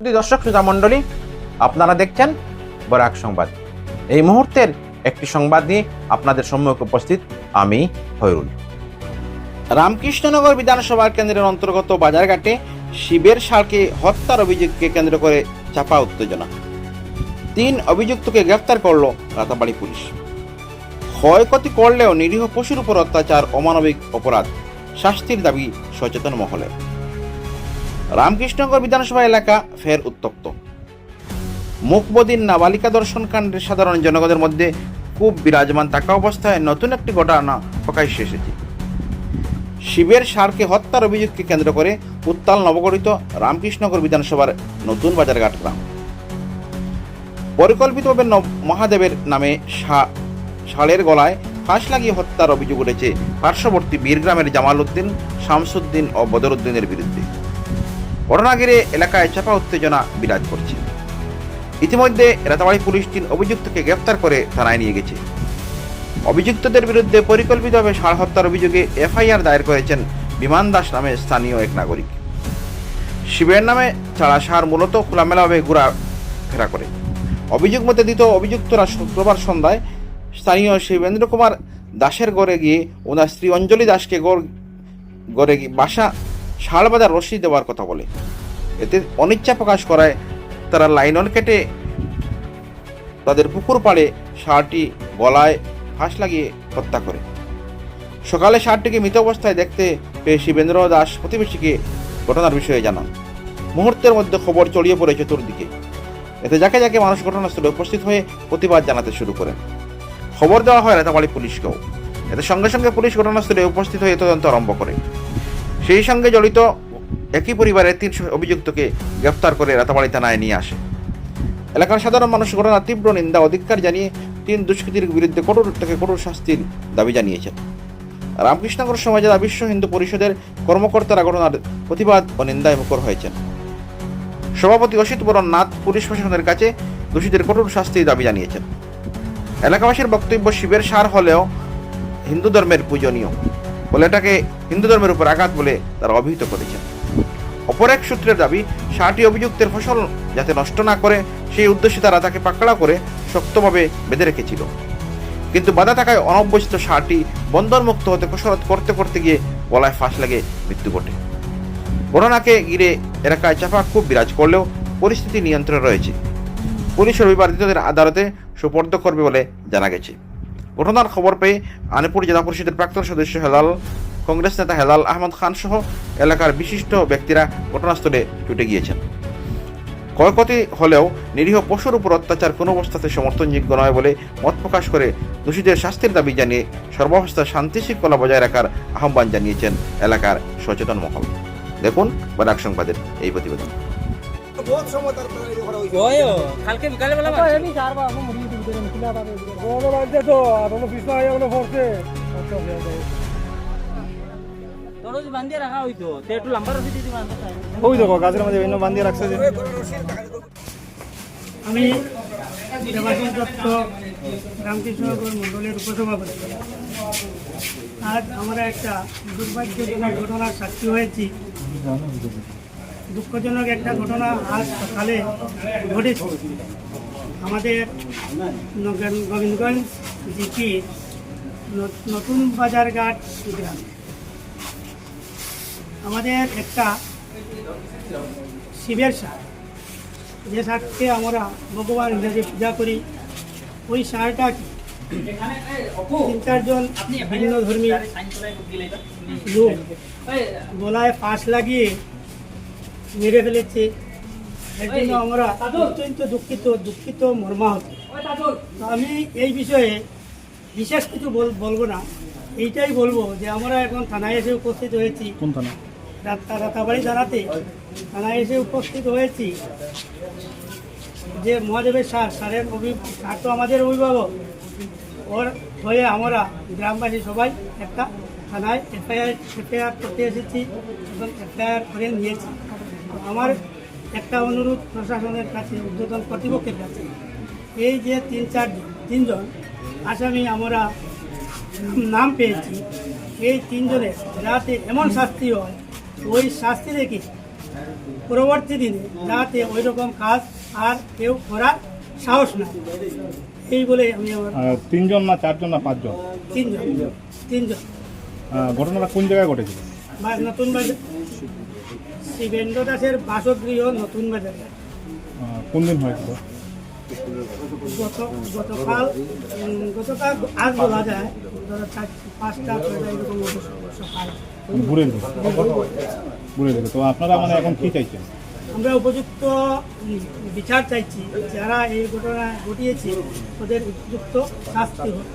দর্শক শ্রোতা মণ্ডলী, আপনারা দেখছেন বরাক সংবাদ। এই মুহূর্তের একটি সংবাদ নিয়ে আপনাদের সম্মুখে উপস্থিত আমি হয়রুল রামকৃষ্ণনগর বিধানসভা কেন্দ্রের অন্তর্গত বাজারঘাটে শিবের সারকে হত্যার অভিযোগকে কেন্দ্র করে চাপা উত্তেজনা। তিন অভিযুক্তকে গ্রেফতার করল রাতাবাড়ি পুলিশ। ক্ষয়ক্ষতি করলেও নিরীহ পশুর উপর অত্যাচার, অমানবিক অপরাধ, শাস্তির দাবি সচেতন মহলে। রামকৃষ্ণনগর বিধানসভা এলাকা ফের উত্তপ্ত। মুখবদিন নাবালিকা দর্শন কাণ্ডের সাধারণ জনগণের মধ্যে খুব বিরাজমান থাকা অবস্থায় নতুন একটি ঘটনা প্রকাশ্যে এসেছে। শিবের সারকে হত্যার অভিযোগকে কেন্দ্র করে উত্তাল নবগঠিত রামকৃষ্ণনগর বিধানসভার নতুন বাজারঘাট গ্রাম। পরিকল্পিতভাবে মহাদেবের নামে ষাঁড়ের গলায় ফাঁস লাগিয়ে হত্যার অভিযোগ উঠেছে পার্শ্ববর্তী বীরগ্রামের জামাল উদ্দিন শামসুদ্দিন ও বদরুদ্দিনের বিরুদ্ধে। ঘটনা ঘিরে এলাকায় চাপা উত্তেজনা বিরাজ করছে। ইতিমধ্যে রাতাবাড়ি পুলিশ তিন অভিযুক্তকে গ্রেপ্তার করে থানায় নিয়ে গেছে। অভিযুক্তদের বিরুদ্ধে পরিকল্পিতভাবে ষাঁড় হত্যার অভিযোগে এফআইআর দায়ের করেছেন বিমান দাস নামে স্থানীয় এক নাগরিক। শিবের নামে ছাড়া সার মূলত খোলামেলাভাবে ঘোরা ফেরা করে। অভিযোগ মতে দিত অভিযুক্তরা শুক্রবার সন্ধ্যায় স্থানীয় শিবেন্দ্র কুমার দাসের গড়ে গিয়ে ওনার স্ত্রী অঞ্জলি দাসকে গড় গড়ে বাসা শালবাজার রশি দেওয়ার কথা বলে। এতে অনিচ্ছা প্রকাশ করায় তারা লাইনন কেটে তাদের পুকুর পাড়ে ষাঁড়টি গলায় ফাঁস লাগিয়ে হত্যা করে। সকালে ষাঁড়টিকে মৃত অবস্থায় দেখতে পেয়ে শিবেন্দ্র দাস প্রতিবেশীকে ঘটনার বিষয়ে জানান। মুহূর্তের মধ্যে খবর ছড়িয়ে পড়ে চতুর্দিকে। এতে যাকে যাকে মানুষ ঘটনাস্থলে উপস্থিত হয়ে প্রতিবাদ জানাতে শুরু করেন। খবর দেওয়া হয় রাতাবাড়ি পুলিশকেও। এতে সঙ্গে সঙ্গে পুলিশ ঘটনাস্থলে উপস্থিত হয়ে তদন্ত আরম্ভ করে। সেই সঙ্গে জড়িত একই পরিবারের তিন অভিযুক্তকে গ্রেফতার করে রাতাবাড়ি থানায় নিয়ে আসে। এলাকার সাধারণ মানুষ ঘটনার তীব্র নিন্দা অধিকার জানিয়ে তিন দুষ্কৃতীর বিরুদ্ধে কঠোর থেকে কঠোর শাস্তির দাবি জানিয়েছেন। রামকৃষ্ণনগর সমাজের বিশ্ব হিন্দু পরিষদের কর্মকর্তারা ঘটনার প্রতিবাদ ও নিন্দায় মুখর হয়েছেন। সভাপতি অসিত বরণ নাথ পুলিশ প্রশাসনের কাছে দোষীদের কঠোর শাস্তির দাবি জানিয়েছেন। এলাকাবাসীর বক্তব্য শিবের সার হলেও হিন্দু ধর্মের পূজনীয়। বলে এটাকে হিন্দু ধর্মের উপর আঘাত বলে তারা অভিহিত করেছেন। অপর এক সূত্রের দাবি, ষাটটি অভিযুক্তের ফসল যাতে নষ্ট না করে, সেই উদ্দেশ্যে তারা তাকে পাকড়া করে শক্তভাবে বেঁধে রেখেছিল। কিন্তু বাধা থাকায় অনভ্যস্ত ষাটটি বন্দরমুক্ত হতে কসরত করতে করতে গিয়ে গলায় ফাঁস লাগে মৃত্যু ঘটে ঘটনাকে ঘিরে এলাকায় চাপা খুব বিরাজ করলেও পরিস্থিতি নিয়ন্ত্রণে রয়েছে। পুলিশ রবিবার আদালতে সুপর্দ করবে বলে জানা গেছে। ঘটনার খবর পেয়ে আনিপুর জেলা পরিষদের প্রাক্তন সদস্য হেলাল কংগ্রেস নেতা হেলাল আহমদ খান সহ এলাকার বিশিষ্ট ব্যক্তিরা ঘটনাস্থলে ছুটে গিয়েছেন। ক্ষয়ক্ষতি হলেও নিরীহ পশুর উপর অত্যাচার কোনো অবস্থাতে সমর্থনযোগ্য নয় বলে মত প্রকাশ করে দোষীদের শাস্তির দাবি জানিয়ে সর্বাবস্থা শান্তি শৃঙ্খলা বজায় রাখার আহ্বান জানিয়েছেন এলাকার সচেতন মহল। দেখুন বারাক সংবাদের এই প্রতিবেদন। বহুত সময় তারপরে এই করা হয়েছে। ওই ও, কালকে বিকালে বেলা apa ini sarba aku mau di video ini kita apa no aja tuh apa mau bisa ya udah force oke ya deh তোর যে বান্ধিয়ে রাখা হইতো তে একটু লম্বা রসি দিদি বান্ধা চাই ওই দেখো গাছের মধ্যে বিভিন্ন বান্ধিয়ে রাখছে যে এই করে রশির কাহিনী করব। আমি দেবাশিস দত্ত রামকৃষ্ণনগর মণ্ডলের উপসভাপতি আজ আমরা একটা দুর্ভাগ্যজনক ঘটনার সাক্ষী হয়েছি দুঃখজনক একটা ঘটনা আজ সকালে ঘটেছে আমাদের গোবিন্দগঞ্জ জিপি নতুন বাজার ঘাট গ্রাম। আমাদের একটা শিবের সার। যে সারকে আমরা ভগবান হিসেবে পূজা করি, ওই সারটা কি? তিন চারজন ভিন্ন ধর্মী লোক গলায় ফাঁস লাগিয়ে মেরে ফেলেছে। এর জন্য আমরা অত্যন্ত দুঃখিত দুঃখিত মর্মাহত। আমি এই বিষয়ে বিশেষ কিছু বল- বলব না। এইটাই বলব যে আমরা এখন থানায় এসে উপস্থিত হয়েছি। কোন থানা? রাতাবাড়ি দাঁড়াতে থানায় এসে উপস্থিত হয়েছি। যে মহাদেবের সার সারের অভি সার তো আমাদের অভিভাবক। ওর হয়ে আমরা গ্রামবাসী সবাই একটা থানায় এফআইআর এফআইআর করতে এসেছি এবং এফআইআর করে নিয়েছি। আমার একটা অনুরোধ প্রশাসনের কাছে উদ্বোধন কর্তৃপক্ষের কাছে। এই যে তিন চার তিনজন আসামি আমরা নাম পেয়েছি। এই তিনজনের যাতে এমন শাস্তি হয় ওই শাস্তি দেখে পরবর্তী দিনে যাতে ওই রকম কাজ আর কেউ করার সাহস না এই বলে আমি আমার তিনজন না চারজন না পাঁচজন? তিনজন তিনজন। ঘটনাটা কোন জায়গায় ঘটেছিল? নতুন বাজার শিবেন্দ্র দাসের বাসগৃহ নতুন বাজার। কোন দিন হয়েছিল? গত গতকাল গতকাল আজ বলা যায় ধরো চার পাঁচটা ছয়টা এরকম মানে তো আপনারা মানে এখন কি চাইছেন? আমরা উপযুক্ত বিচার চাইছি। যারা এই ঘটনা ঘটিয়েছে ওদের উপযুক্ত শাস্তি হোক।